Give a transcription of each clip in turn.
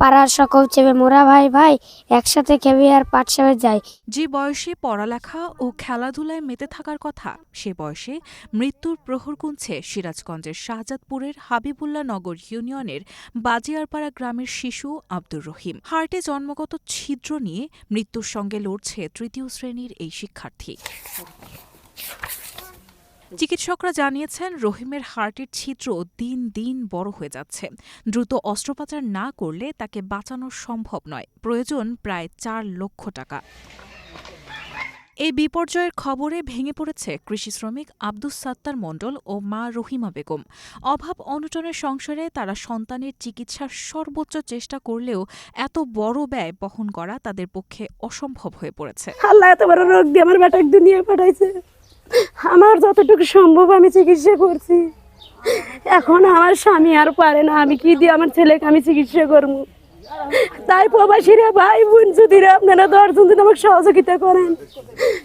পাড়ার সকল চেপে, মোরা ভাই ভাই, একসাথে খেবে আর পাঠশালায় যাই। যে বয়সে পড়ালেখা ও খেলাধুলায় মেতে থাকার কথা, সে বয়সে মৃত্যুর প্রহর গুনছে সিরাজগঞ্জের শাহজাদপুরের হাবিবুল্লাহ নগর ইউনিয়নের বাজিয়ারপাড়া গ্রামের শিশু আব্দুর রহিম। হার্টে জন্মগত ছিদ্র নিয়ে মৃত্যুর সঙ্গে লড়ছে তৃতীয় শ্রেণির এই শিক্ষার্থী। চিকিৎসকরা জানিয়েছেন, রহিমের হার্টের ছিদ্র দিন দিন বড় হয়ে যাচ্ছে। দ্রুত অস্ত্রোপচার না করলে তাকে বাঁচানো সম্ভব নয়। প্রয়োজন প্রায় চার লক্ষ টাকা। এই বিপর্যয়ের খবরে ভেঙে পড়েছে কৃষি শ্রমিক আব্দুস সাত্তার মণ্ডল ও মা রহিমা বেগম। অভাব অনটনের সংসারে তারা সন্তানের চিকিৎসার সর্বোচ্চ চেষ্টা করলেও এত বড় ব্যয় বহন করা তাদের পক্ষে অসম্ভব হয়ে পড়েছে। আল্লাহ এত বড় রোগ দিয়ে আমার দুনিয়া পাঠাইছে। আমার যতটুকু সম্ভব আমি চিকিৎসা করছি। এখন আমার স্বামী আর পারে না, আমি কি দিয়ে আমার ছেলেকে আমি চিকিৎসা করব? তাই প্রবাসীরা ভাই বোন যদি আপনারা দশজন যদি আমাকে সহযোগিতা করেন,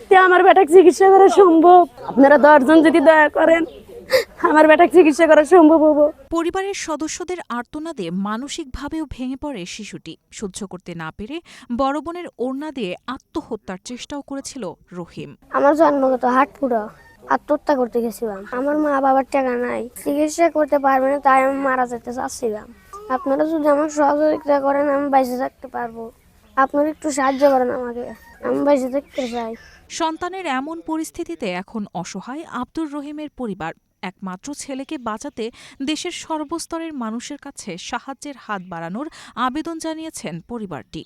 তে আমার বেটাকে চিকিৎসা করা সম্ভব। আপনারা দশজন যদি দয়া করেন আমার বেটাকে চিকিৎসা করা সম্ভব হব। পরিবারের সদস্যদের আর্তনাদে মানসিকভাবেও ভেঙে পড়ে শিশুটি। সহ্য করতে না পেরে বড় বোনের ওড়না দিয়ে আত্মহত্যার চেষ্টাও করেছিল রহিম। আমার জন্মগত হাট পুরো। আত্মহত্যা করতে গেছিলাম। আমার মা বাবার টাকা নাই। চিকিৎসা করতে পারবে না তাই আমি মারা যেতে চাচ্ছিলাম। আপনারা যদি আমার সহযোগিতা করেন আমি বেঁচে থাকতে পারব। আপনারা একটু সাহায্য করেন আমাকে। আমি বেঁচে থাকতে চাই। সন্তানের এমন পরিস্থিতিতে এখন অসহায় আব্দুর রহিমের পরিবার। একমাত্র ছেলেকে বাঁচাতে দেশের সর্বস্তরের মানুষের কাছে সাহায্যের হাত বাড়ানোর আবেদন জানিয়েছেন পরিবারটি।